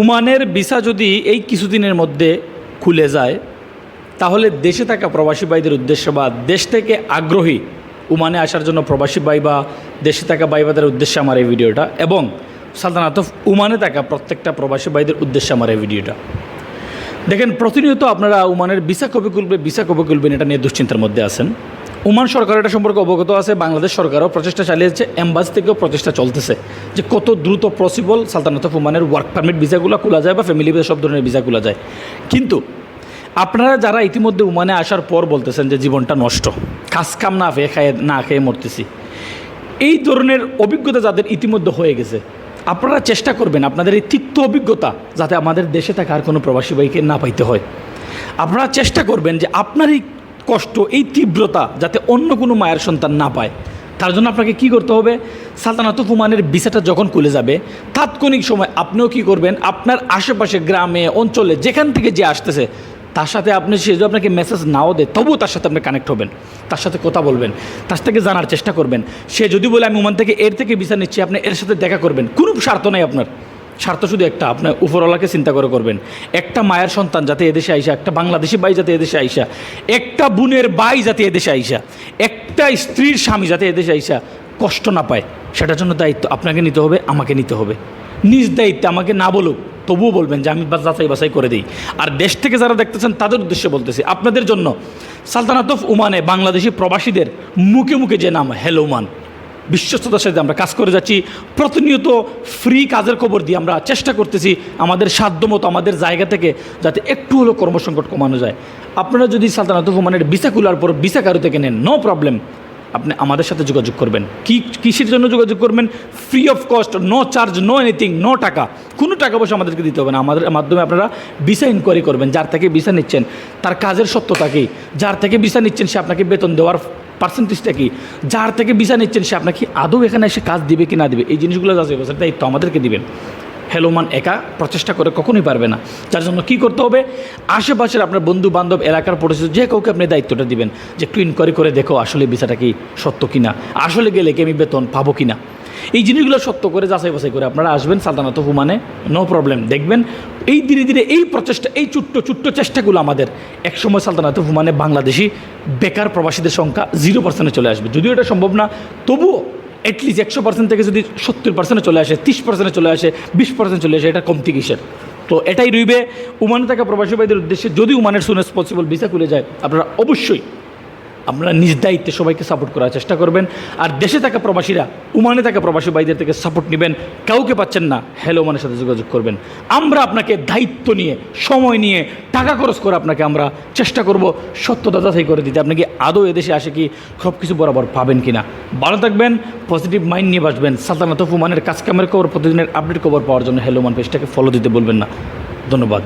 উমানের visa যদি এই কিছুদিনের মধ্যে খুলে যায়, তাহলে দেশে থাকা প্রবাসী ভাইদের উদ্দেশ্যে বা দেশ থেকে আগ্রহী উমানে আসার জন্য প্রবাসী ভাই বা দেশে থাকা ভাই ভাইদের উদ্দেশ্যে আমার এই ভিডিওটা এবং সালতানাত উমানে থাকা প্রত্যেকটা প্রবাসী ভাইদের উদ্দেশ্যে আমার এই ভিডিওটা। দেখেন, প্রতিনিয়ত আপনারা উমানের ভিসা কবে খুলবে, ভিসা কবে খুলবেন এটা নিয়ে দুশ্চিন্তার মধ্যে আছেন। ওমান সরকার এটা সম্পর্কে অবগত আছে, বাংলাদেশ সরকারও প্রচেষ্টা চালিয়েছে এম্বাসি থেকেও প্রচেষ্টা চলতেছে যে কত দ্রুত পসিবল সালতানাত ওমানের ওয়ার্ক পারমিট ভিসাগুলো খোলা যায় বা ফ্যামিলি ভিসা সব ধরনের ভিসা খোলা যায়। কিন্তু আপনারা যারা ইতিমধ্যে উমানে আসার পর বলতেছেন যে জীবনটা নষ্ট কাজ কাম না খেয়ে খায়, না খেয়ে মরতেছি, এই ধরনের অভিজ্ঞতা যাদের ইতিমধ্যে হয়ে গেছে, আপনারা চেষ্টা করবেন আপনাদের এই তিক্ত অভিজ্ঞতা যাতে আমাদের দেশে থাকা আর কোনো প্রবাসী ভাইকে না পাইতে হয়। আপনারা চেষ্টা করবেন যে আপনার এই কষ্ট, এই তীব্রতা যাতে অন্য কোনো মায়ের সন্তান না পায়। তার জন্য আপনাকে কি করতে হবে? সালতানাত ফুমানের ভিসাটা যখন খুলে যাবে, তাৎক্ষণিক সময় আপনিও কি করবেন? আপনার আশেপাশে গ্রামে, অঞ্চলে যেখান থেকে যে আসতেছে, তার সাথে আপনি সে যদি আপনাকে মেসেজ নাও দেয়, তবুও তার সাথে আপনি কানেক্ট হবেন। তার সাথে কথা বলবেন। তার থেকে জানার চেষ্টা করবেন। সে যদি বলে, আমি ওমান থেকে এর থেকে ভিসা নিচ্ছি, আপনি এর সাথে দেখা করবেন। কোনো স্বার্থ নাই আপনার। স্বার্থ শুধু একটা, আপনার উপরওয়ালাকে চিন্তা করে করবেন। একটা মায়ের সন্তান যাতে এদেশে আইসা, একটা বাংলাদেশি বাই যাতে এদেশে আইসা, একটা বোনের বাই যাতে এদেশে আইসা, একটা স্ত্রীর স্বামী যাতে এদেশে আইসা কষ্ট না পায়, সেটার জন্য দায়িত্ব আপনাকে নিতে হবে, আমাকে নিতে হবে। নিজ দায়িত্বে আমাকে না বলুক, তবুও বলবেন যে আমি যাচাই বাছাই করে দিই। আর দেশ থেকে যারা দেখতেছেন, তাদের উদ্দেশ্যে বলতেছি, আপনাদের জন্য সালতানাত অফ উমানে বাংলাদেশি প্রবাসীদের মুখে মুখে যে নাম হ্যালো উমান বিশ্বস্ততার সাথে আমরা কাজ করে যাচ্ছি। প্রতিনিয়ত ফ্রি কাজের খবর দিয়ে আমরা চেষ্টা করতেছি আমাদের সাধ্যমতো, আমাদের জায়গা থেকে যাতে একটু হলেও কর্মসংকট কমানো যায়। আপনারা যদি সালতানাত হুমানের ভিসা খোলার পর ভিসা কারও থেকে নেন নো প্রবলেম আপনি আমাদের সাথে যোগাযোগ করবেন। কি, কিসের জন্য যোগাযোগ করবেন? Free of cost no charge no anything no টাকা। কোনো টাকা পয়সা আমাদেরকে দিতে হবে না। আমাদের মাধ্যমে আপনারা ভিসা ইনকোয়ারি করবেন, যার থেকে ভিসা নিচ্ছেন, তার কাজের সত্যতা কি? যার থেকে ভিসা নিচ্ছেন, সে আপনাকে বেতন দেওয়ার পার্সেন্টেজটা কি? যার থেকে ভিসা নিচ্ছেন সে আপনাকে আদৌ এখানে এসে কাজ দিবে কি না দিবে? এই জিনিসগুলো যাচাই বাছাই দায়িত্ব আমাদেরকে দিবেন। হেলোমান একা প্রচেষ্টা করে কখনোই পারবে না। যার জন্য কী করতে হবে? আশেপাশের আপনার বন্ধু বান্ধব এলাকার পরিচিত যে কাউকে আপনি দায়িত্বটা দিবেন যে একটু ইনকোয়ারি করে দেখো আসলে ভিসাটা কি সত্য কিনা? আসলে গেলে কি আমি বেতন পাবো কিনা? এই জিনিসগুলো সত্য করে যাচাই বাছাই করে আপনারা আসবেন সালতানাত হুমানে নো প্রবলেম দেখবেন এই ধীরে ধীরে এই প্রচেষ্টা, এই ছোট্ট ছোট্ট চেষ্টাগুলো আমাদের একসময় সালতানাত হুমানে বাংলাদেশি বেকার প্রবাসীদের সংখ্যা জিরো পার্সেন্টে চলে আসবে। যদিও এটা সম্ভব না, তবুও অ্যাটলিস্ট একশো পার্সেন্ট থেকে যদি সত্তর পার্সেন্টে চলে আসে, তিরিশ পার্সেন্টে চলে আসে, বিশ পার্সেন্ট চলে আসে, এটা কমতি কিসের তো এটাই রইবে, উমানে থাকা প্রবাসী ভাইদের উদ্দেশ্যে, যদি উমানের সুনেস পসিবল ভিসা খুলে যায়, আপনারা অবশ্যই আপনারা নিজ দায়িত্বে সবাইকে সাপোর্ট করার চেষ্টা করবেন। আর দেশে থাকা প্রবাসীরা, উমানে থাকা প্রবাসী ভাইদের থেকে সাপোর্ট নেবেন। কাউকে পাচ্ছেন না হ্যালো মানের সাথে যোগাযোগ করবেন। আমরা আপনাকে দায়িত্ব নিয়ে, সময় নিয়ে, টাকা খরচ করে আপনাকে আমরা চেষ্টা করব সত্যতা যাচাই করে দিতে। আপনি কি আদৌ এদেশে আসে কি সব কিছু বরাবর পাবেন কি না ভালো থাকবেন পজিটিভ মাইন্ড নিয়ে বাসবেন সালতানাত উমানের কাজ কামের খবর, প্রতিদিনের আপডেট খবর পাওয়ার জন্য হ্যালো উমান পেজটাকে ফলো দিতে বলবেন না। ধন্যবাদ।